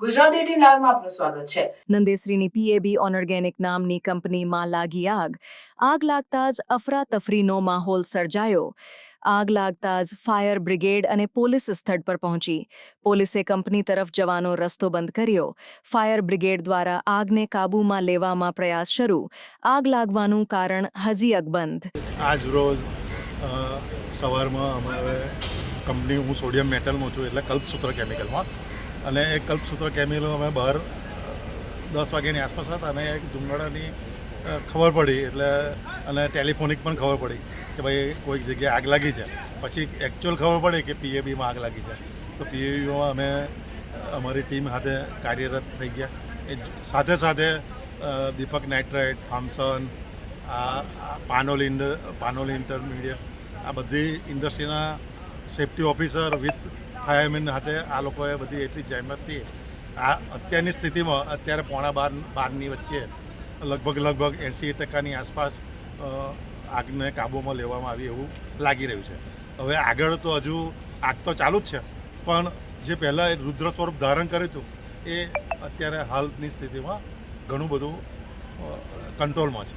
Gujarat eighteen લાઈવમાં આપનું સ્વાગત છે. નંદેશ્રીની પીએબી ઓર્ગેનિક નામની કંપનીમાં લાગી આગ. આગ લાગતા જ અફરાતફરીનો માહોલ સર્જાયો. આગ લાગતા જ ફાયર બ્રિગેડ અને પોલીસ સ્થળ પર પહોંચી. પોલીસે કંપની તરફ જવાનો રસ્તો બંધ કર્યો. ફાયર બ્રિગેડ દ્વારા આગને કાબૂમાં લેવામાં પ્રયાસ શરૂ. આગ લાગવાનું કારણ હજી અકબંધ. આજ રોજ સવારમાં અમારે કંપની હું સોડિયમ મેટલમાં છું એટલે કલ્પસૂત્ર કેમિકલમાં. અને એ કલ્પસૂત્ર કેમિલો અમે બહાર દસ વાગ્યાની આસપાસ હતા અને એક ધુમાડાની ખબર પડી એટલે, અને ટેલિફોનિક પણ ખબર પડી કે ભાઈ કોઈક જગ્યાએ આગ લાગી છે. પછી એકચ્યુઅલ ખબર પડી કે પીએબીમાં આગ લાગી છે. તો પીએબીમાં અમે અમારી ટીમ સાથે કાર્યરત થઈ ગયા. એ સાથે સાથે દીપક નાઇટ્રાઇટ થામસન આ પાનોલ ઇન્ડ, પાનોલ ઇન્ટરમીડિયેટ આ બધી ઇન્ડસ્ટ્રીના સેફ્ટી ઓફિસર વિથ ફાયરમેન સાથે આ લોકોએ બધી એટલી જહેમતથી આ અત્યારની સ્થિતિમાં અત્યારે પોણા બાર, બારની વચ્ચે લગભગ લગભગ એંસી ટકાની આસપાસ આગને કાબૂમાં લેવામાં આવી એવું લાગી રહ્યું છે. હવે આગળ તો હજુ આગ તો ચાલુ જ છે. પણ જે પહેલાં રુદ્ર સ્વરૂપ ધારણ કર્યું હતું, એ અત્યારે હાલની સ્થિતિમાં ઘણું બધું કંટ્રોલમાં છે.